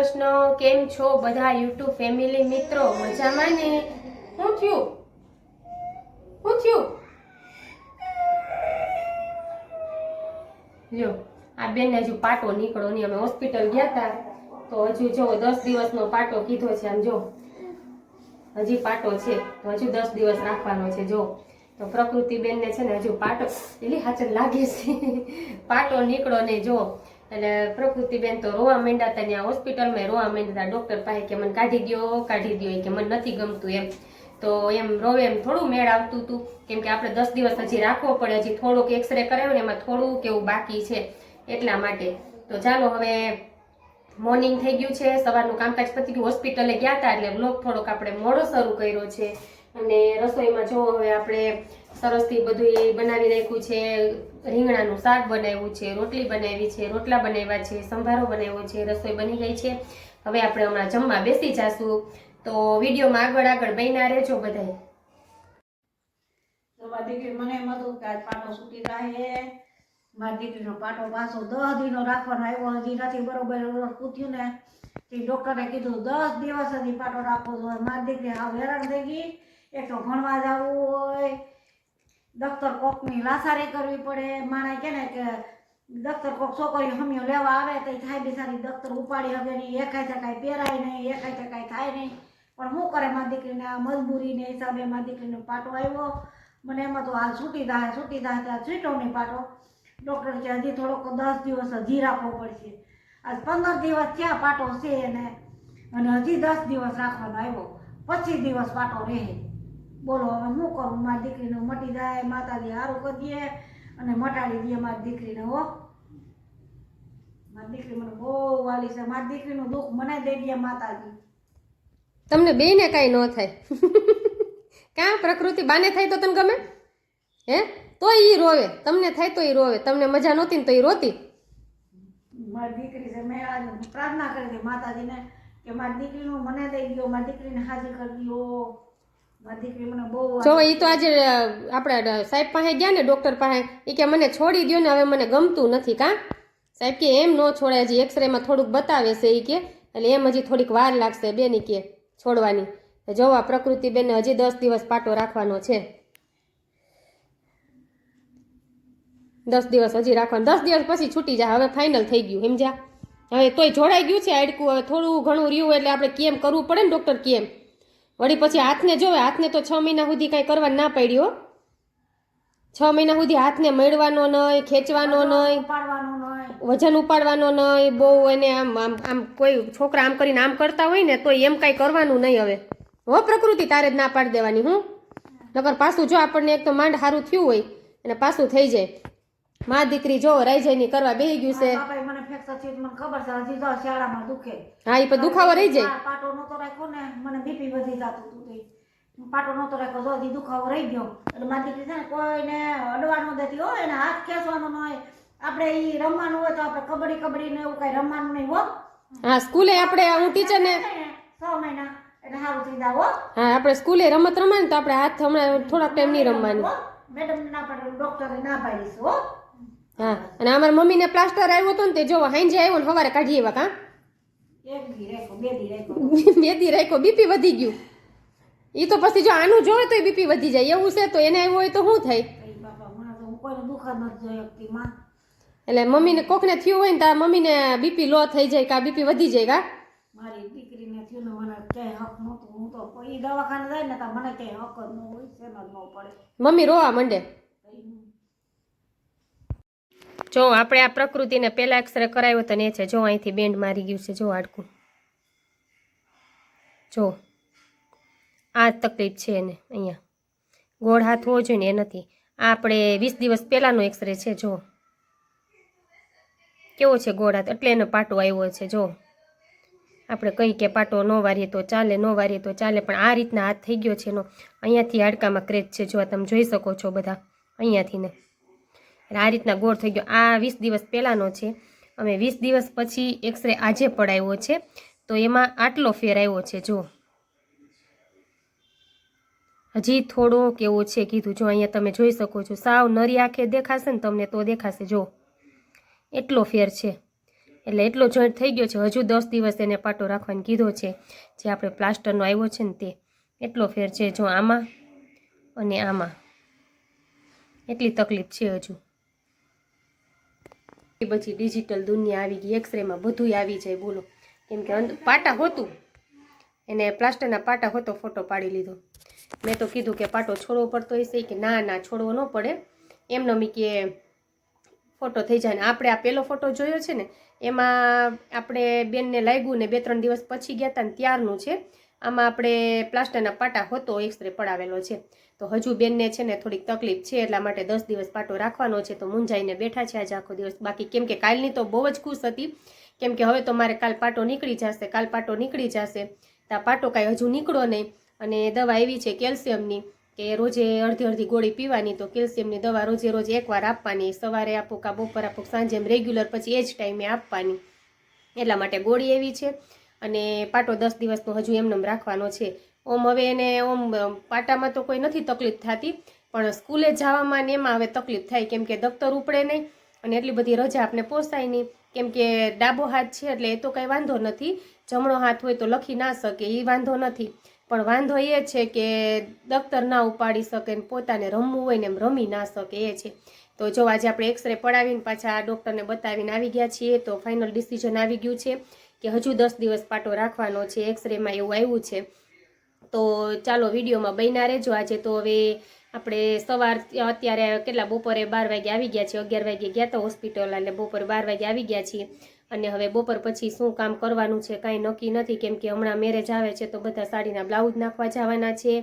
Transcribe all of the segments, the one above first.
કૃષ્ણ કેમ છો બધા યુટ્યુબ ફેમિલી મિત્રો? મજામાં ને? શું થયું? શું થયું? જો આ બેન હજુ પાટો નીકળો નહીં. અમે હોસ્પિટલ ગયા હતા તો હજુ જો દસ દિવસનો પાટો કીધો છે આમ જો. હજી પાટો છે. તો હજુ દસ દિવસ રાખવાનો છે, જો. તો પ્રકૃતિ બેનને છે ને હજુ પાટો એટલે હાચર લાગે છે. પાટો નીકળો ને જો. એટલે પ્રકૃતિબેન તો રોવા માંડ્યા હતા ત્યાં હોસ્પિટલમાં રોવા માંડ્યા ડોક્ટર પાસે કે મને કાઢી દ્યો, કાઢી એ કે મને નથી ગમતું એમ. તો એમ રોવે એમ થોડું મેળ આવતું હતું. કેમ કે આપણે દસ દિવસ હજી રાખવો પડે, હજી થોડુંક એક્સરે કરાવ્યો ને એમાં થોડું કેવું બાકી છે એટલા માટે. તો ચાલો હવે મોર્નિંગ થઈ ગયું છે. સવારનું કામકાજ પતી ગયું. હોસ્પિટલે ગયા હતા એટલે બ્લોગ થોડોક આપણે મોડો શરૂ કર્યો છે. અને રસોઈમાં જો હવે આપણે સરસથી બધું એ બનાવી નાખ્યું છે. રીંગણાનું શાક બનાવ્યું છે, રોટલી બનાવી છે, રોટલા બનાવ્યા છે, સંભારો બનાવ્યો છે, રસોઈ બની ગઈ છે. હવે આપણે હમણાં જમવા બેસી જાશું. તો વિડીયોમાં આગળ આગળ બન્યા રહેજો બધાય. મને એમ હતું કે પાટો છૂટી જાય મારી દીકરીનો પાટો પાછો દસ દિનો રાખવાનો આવ્યો હજી નથી બરોબર પૂછ્યું ને, તે ડૉક્ટરે કીધું દસ દિવસ હજી પાટો રાખવો જોઈએ. મારી દીકરી હાવ હેરાન થઈ ગઈ. એક તો ભણવા જવું હોય દફતર કોકની લાસારી કરવી પડે. માણે કે ને કે દફતર કોક છોકરીઓ હમીઓ લેવા આવે તો થાય બિચારી દફતર ઉપાડી હવે નહીં. એકાય ટકાય પહેરાય નહીં એકાય ટકાય થાય નહીં. પણ શું કરે મારી દીકરીને આ મજબૂરીને હિસાબે મારી દીકરીનો પાટો આવ્યો. મને એમાં તો હાલ છૂટી થાય છૂટી થાય ત્યાં છૂટો નહીં પાટો. ડૉક્ટર કે હજી થોડોક દસ દિવસ હજી રાખવો પડશે. આજ પંદર દિવસ થયા પાટો છે એને? અને હજી દસ દિવસ રાખવાનો આવ્યો. પચીસ દિવસ પાટો રહે. બોલો હવે શું કરું? મારી દીકરીને મટી જાય માતાજી સારું કરી દે અને મટાડી દે મારી દીકરીને હો. મારી દીકરી મને બહુ વાલી છે. મારી દીકરીનું દુઃખ મને દઈ દે માતાજી. તમને બેને કાંઈ ન થાય. કાં પ્રકૃતિ બાને થાય તો તને ગમે? હે? તો એ રોવે. તમને થાય તો એ રોવે. તમને મજા નહોતી ને તો એ રોતી. મારી દીકરી છે મેં આજે પ્રાર્થના કરી હતી માતાજીને કે મારી દીકરીનું મને દઈ ગયો મારી દીકરીને હાજર કરી દો જો એ તો આજે આપણે સાહેબ પાસે ગયા ને ડૉક્ટર પાસે એ કે મને છોડી દ્યો ને હવે મને ગમતું નથી કાં? સાહેબ કે એમ ન છોડાય હજી એક્સરેમાં થોડુંક બતાવે છે એ કે એટલે એમ હજી થોડીક વાર લાગશે બેની કે છોડવાની. જોવા જો આ પ્રકૃતિ બેન હજી દસ દિવસ પાટો રાખવાનો છે. દસ દિવસ હજી રાખવાનું. દસ દિવસ પછી છૂટી જાય હવે ફાઇનલ થઈ ગયું સમજ્યા? હવે તોય જોડાઈ ગયું છે હાડકું હવે થોડું ઘણું રહ્યું એટલે આપણે કેમ કરવું પડે ને ડૉક્ટર કેમ? વળી પછી હાથને જોવે હાથને તો છ મહિના સુધી કાંઈ કરવા ના પડ્યો. છ મહિના સુધી હાથને મેળવાનો નહીં ખેંચવાનો નહીં. વજન ઉપાડવાનો નહીં. બહુ એને આમ આમ આમ કોઈ છોકરા આમ કરીને આમ કરતા હોય ને તો એમ કાંઈ કરવાનું નહીં હવે. હો પ્રકૃતિ તારે જ ના પાડી દેવાની હું? નકર પાછું જો આપણને એક તો માંડ સારું થયું હોય અને પાછું થઈ જાય. મા દીકરી જો રાઈજાઈની કરવા બેહી ગયું છે. મને ફ્રેક્ચર છે મને ખબર છે હજી તો શાળામાં દુખે. હા એ પણ દુખાવો રહી જાય. આ પાટો નહોતો રાખ્યો ને મને બીપી વધી જતું હતું તે. પાટો નહોતો રાખ્યો તો હજી દુખાવો રહી ગયો. એટલે મારી દીકરી છે ને કોઈને અડવાનું દેતી હોય એને હાથ ખેંચવાનો ન હોય. આપણે ઈ રમવાનું હોય તો આપણે કબડ્ડી કબડ્ડી ને એવું કઈ રમવાનું નહીં હો. હા સ્કૂલે આપણે હું ટીચરને છ મહિના એટલે સારું થઈ જાવ હો. હા આપણે સ્કૂલે રમત રમાય ને તો આપણે હાથ હમણાં થોડાક ટાઈમ નહીં રમવાનું. મેડમ ના પાડે ડોક્ટરે ના પાડીશું હો. હા અને અમારા મમ્મીને પ્લાસ્ટર આવ્યો હતો ને તે જો હાંજે આવ્યો ને સવારે કાઢી એવા કાં? બે દી રાખ્યો. બીપી વધી ગયું. એ તો પછી જો આનું જોવે તો બીપી વધી જાય એવું છે તો એને આવ્યું હોય તો શું થાય? એટલે મમ્મીને કોકને થયું હોય ને તો મમ્મીને બીપી લો થઈ જાય કા બીપી વધી જાય કા? મારી દીકરીને થયું ને મને ક્યાંય હક નહોતું. હું તો એ દવાખાને જાય ને તો મને ક્યાંય હક ન હોય શેનો ન પડે. મમ્મી રોવા માંડે. જો આપણે આ પ્રકૃતિને પહેલા એક્સરે કરાવ્યો તો ને છે, જો અહીંથી બેન્ડ મારી ગયું છે, જો હાડકું. જો. આ તકલીફ છે એને, અહીંયા. ગોળ હાથ હોવો જોઈએ ને એ નથી. આ આપણે વીસ દિવસ પહેલાંનો એક્સરે છે, જો. કેવો છે ગોળ હાથ? એટલે એનો પાટો આવ્યો છે, જો. આપણે કહી કે પાટો ન વારીએ તો ચાલે, ન વારીએ તો ચાલે, પણ આ રીતના હાથ થઈ ગયો છે એનો. અહીંયાથી હાડકામાં ક્રેચ છે, જો તમે જોઈ શકો છો બધા. અહીંયાથી ને. એટલે આ રીતના ગોળ થઈ ગયો. આ વીસ દિવસ પહેલાંનો છે. અમે વીસ દિવસ પછી એક્સરે આજે પડાવ્યો છે. તો એમાં આટલો ફેર આવ્યો છે. જો. હજી થોડો કેવો છે કીધું. જો અહીંયા તમે જોઈ શકો છો. સાવ નરી આંખે દેખાશે ને તમને તો દેખાશે. જો. એટલો ફેર છે. એટલે એટલો જોઈન્ટ થઈ ગયો છે. હજુ દસ દિવસ એને પાટો રાખવાનો કીધો છે. જે આપણે પ્લાસ્ટરનો આવ્યો છે ને તે. એટલો ફેર છે. જો આમાં અને આમાં. એટલી તકલીફ છે હજુ. એ પછી ડિજિટલ દુનિયા આવી ગઈ એક્સરેમાં બધું આવી જાય, બોલો. કેમ કે પાટા હોતું. એને પ્લાસ્ટરના પાટા હોતો ફોટો પાડી લીધો. મેં તો કીધું કે પાટો છોડવો પડતો હશે કે ના ના, છોડવો ન પડે. એમનો મી કે ફોટો થઈ જાય ને આપણે આ પહેલો ફોટો જોયો છે ને, એમાં આપણે બેનને લાગ્યું ને બે, ત્રણ દિવસ પછી ગયા હતા ને ત્યારનું છે. આમાં આપણે પ્લાસ્ટરના પાટા હોતો એક્સરે પડાવેલો છે. તો હજુ બેનને છે ને થોડીક તકલીફ છે, એટલા માટે દસ દિવસ પાટો રાખવાનો છે. તો મૂંઝાઈને બેઠા છે આજે આખો દિવસ. બાકી કેમ કે કાલની તો બહુ જ ખુશ હતી. કેમ કે હવે તો મારે કાલ પાટો નીકળી જશે, કાલ પાટો નીકળી જશે. તો આ પાટો કાંઈ હજુ નીકળો નહીં. અને દવા એવી છે કેલ્શિયમની કે રોજે અડધી અડધી ગોળી પીવાની. તો કેલ્શિયમની દવા રોજે રોજ એકવાર આપવાની. સવારે આપો કાં બપોર આપો સાંજે એમ રેગ્યુલર પછી એ જ ટાઈમે આપવાની. એટલા માટે ગોળી એવી છે. અને પાટો દસ દિવસનો હજુ એમનેમ રાખવાનો છે. ઓમ હવે એને ઓમ પાટામાં તો કોઈ નથી તકલીફ થતી, પણ સ્કૂલે જવામાં ને એમાં હવે તકલીફ થાય, કેમ કે દફતર ઉપડે નહીં અને એટલી બધી રજા આપણે પોસાય નહીં. કેમ કે ડાબો હાથ છે એટલે એ તો કંઈ વાંધો નથી, જમણો હાથ હોય તો લખી ના શકે એ વાંધો નથી. પણ વાંધો એ છે કે દફતર ના ઉપાડી શકે ને પોતાને રમવું હોય ને એમ રમી ના શકે, એ છે. તો જો આજે આપણે એક્સરે પડાવીને પાછા આ ડૉક્ટરને બતાવીને આવી ગયા છીએ, તો ફાઇનલ ડિસિઝન આવી ગયું છે કે હજુ દસ દિવસ પાટો રાખવાનો છે એક્સરેમાં એવું આવ્યું છે. તો ચાલો વિડીયોમાં બન્યા રહેજો. આજે તો હવે આપણે સવાર અત્યારે કેટલા? બપોરે બાર વાગે આવી ગયા છીએ. અગિયાર વાગે ગયા હતા હોસ્પિટલ એટલે બપોરે બાર વાગે આવી ગયા છીએ. અને હવે બપોર પછી શું કામ કરવાનું છે કાંઈ નક્કી નથી. કેમ કે હમણાં મેરેજ આવે છે તો બધા સાડીના બ્લાઉઝ નાખવા જવાના છે.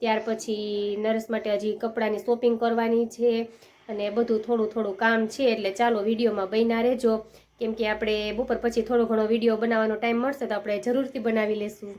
ત્યાર પછી નર્સ માટે હજી કપડાની શોપિંગ કરવાની છે અને બધું થોડું થોડું કામ છે એટલે ચાલો વિડીયોમાં બન્યા રહેજો. કેમ કે આપણે બપોર પછી થોડો ઘણો વીડિયો બનાવવાનો ટાઈમ મળશે તો આપણે જરૂરથી બનાવી લેશું.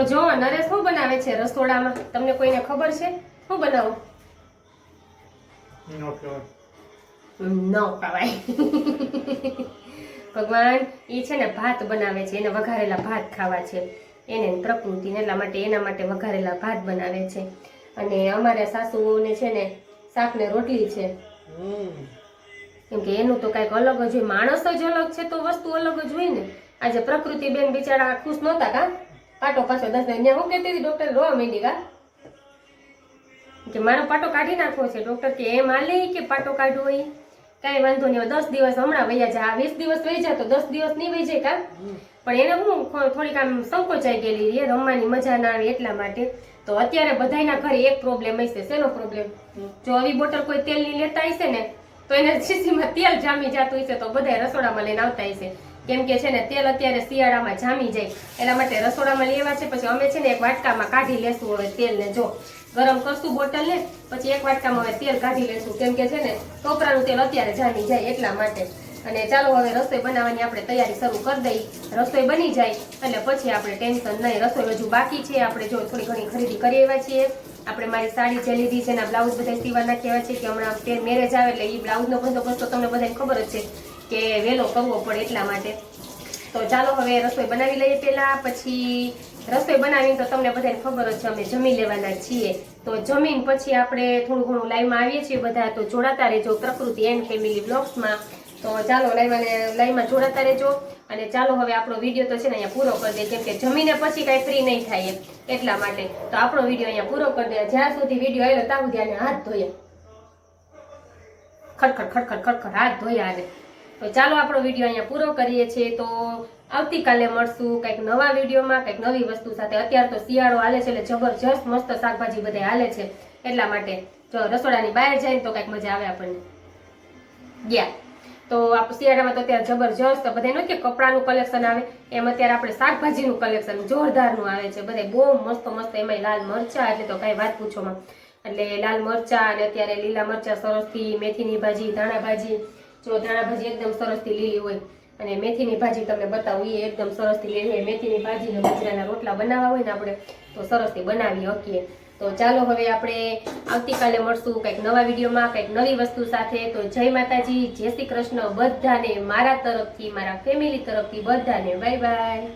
તો જો નરેશ શું બનાવે છે રસોડામાં? તમને કોઈને ખબર છે? શું બનાવું? નો ખવાય. ભગવાન એ છે ને ભાત બનાવે છે એને વઘારેલા ભાત ખાવા છે. એને પ્રકૃતિને એટલા માટે એના માટે વઘારેલા ભાત બનાવે છે. અને અમારે સાસુને છે ને શાક ને રોટલી છે. કેમ કે એનું તો કાંઈક અલગ જ હોય. માણસ જ અલગ છે તો વસ્તુ અલગ જ હોય ને. આજે પ્રકૃતિ બેન બિચારા ખુશ નહોતા કા? પાટો પાછો દસ ને હું કહેતી હતી ડૉક્ટર રોવા માંડી ગા કે મારો પાટો કાઢી નાખવો છે. ડૉક્ટર કે એમ હાલે કે પાટો કાઢવો હોય કાંઈ વાંધો નહીં દસ દિવસ હમણાં વૈયા જાય વીસ દિવસ વહી જાય તો દસ દિવસ નહીં વહી જાય કા? પણ એને હું થોડીક આમ સંકોચાઈ ગયેલી રે રમવાની મજા ના આવે એટલા માટે. તો અત્યારે બધાયના ઘરે એક પ્રોબ્લેમ હશે. શેનો પ્રોબ્લેમ જો આવી બોટલ કોઈ તેલની લેતા હશે ને તો એને શીશીમાં તેલ જામી જતું હશે તો બધા રસોડામાં લઈને આવતા હશે. કેમ કે છે ને તેલ અત્યારે શિયાળામાં જામી જાય. એના માટે રસોડામાં લેવા છે, પછી અમે છે ને એક વાટકામાં કાઢી લેશું હવે તેલને જો. ગરમ કરશું બોટલ ને પછી એક વાટકામાં હવે તેલ કાઢી લેશું. કેમ કે છે ને ટોપરાનું તેલ અત્યારે જામી જાય એટલા માટે. અને ચાલો હવે રસોઈ બનાવવાની આપણે તૈયારી શરૂ કરી દઈ. રસોઈ બની જાય, એટલે પછી આપણે ટેન્શન નહીં. રસોઈ હજુ બાકી છે. આપણે જો થોડી ઘણી ખરીદી કરી આવ્યા છીએ. આપણે મારી સાડી જે લીધી છે એના બ્લાઉઝ બધા સીવા નાખ્યા છે કે હમણાં મેરેજ આવે એટલે એ બ્લાઉઝનો બંદોબસ્ત તો તમને બધાને ખબર જ છે. કે વહેલો કરવો પડે એટલા માટે. તો ચાલો હવે રસોઈ બનાવી લઈએ પહેલા, પછી રસોઈ બનાવીને તો તમને બધાને ખબર જ છે, અમે જમી લેવાના છીએ. તો જમીન પછી આપણે થોડું ઘણું લાઈવમાં આવીએ છીએ બધા. તો જોડાતા રહેજો પ્રકૃતિ એન્ડ ફેમિલી બ્લોગ્સમાં. તો ચાલો લાઈવને, લાઈવમાં જોડાતા રહેજો. અને ચાલો હવે આપણો વીડિયો તો છે ને અહીંયા પૂરો કરી દે, કેમ કે જમીને પછી કાંઈ ફ્રી નહીં થાય એટલા માટે. તો આપણો વીડિયો અહીંયા પૂરો કરી દે. જ્યાં સુધી વીડિયો આવ્યો ત્યાં સુધી હાથ ધોયા ખડખડ ખડખડ ખડખડ હાથ ધોયા આને. તો ચાલો આપણો વીડિયો અહીંયા પૂરો કરીએ છીએ. તો આવતીકાલે મળશું કંઈક નવા વિડીયોમાં, કંઈક નવી વસ્તુ સાથે. અત્યારે તો શિયાળો હાલે છે એટલે જબરજસ્ત મસ્ત શાકભાજી બધા હાલે છે. એટલા માટે જો રસોડાની બહાર જાય ને તો કંઈક મજા આવે આપણને. ગયા. તો આપ શિયાળામાં તો અત્યારે જબરજસ્ત બધા નથી કે કપડાનું કલેક્શન આવે, એમ અત્યારે આપણે શાકભાજીનું કલેક્શન જોરદારનું આવે છે. બધા બહુ મસ્ત મસ્ત એમાંય લાલ મરચાં, એટલે તો કાંઈ વાત પૂછોમાં એટલે લાલ મરચાં અને અત્યારે લીલા મરચાં સરસથી, મેથીની ભાજી, ધાણા ભાજી જો ધાણા ભાજી એકદમ સરસથી લીલી હોય અને મેથીની ભાજી તમને બતાવું એ એકદમ સરસથી લીલી હોય. મેથીની ભાજી ને બાજરાના રોટલા બનાવવા હોય ને આપણે, તો સરસથી બનાવી શકીએ. તો ચાલો હવે આપણે આવતીકાલે મળશું કંઈક નવા વિડીયોમાં, કંઈક નવી વસ્તુ સાથે. તો જય માતાજી, જય શ્રી કૃષ્ણ. બધાને મારા તરફથી, મારા ફેમિલી તરફથી બધાને બાય બાય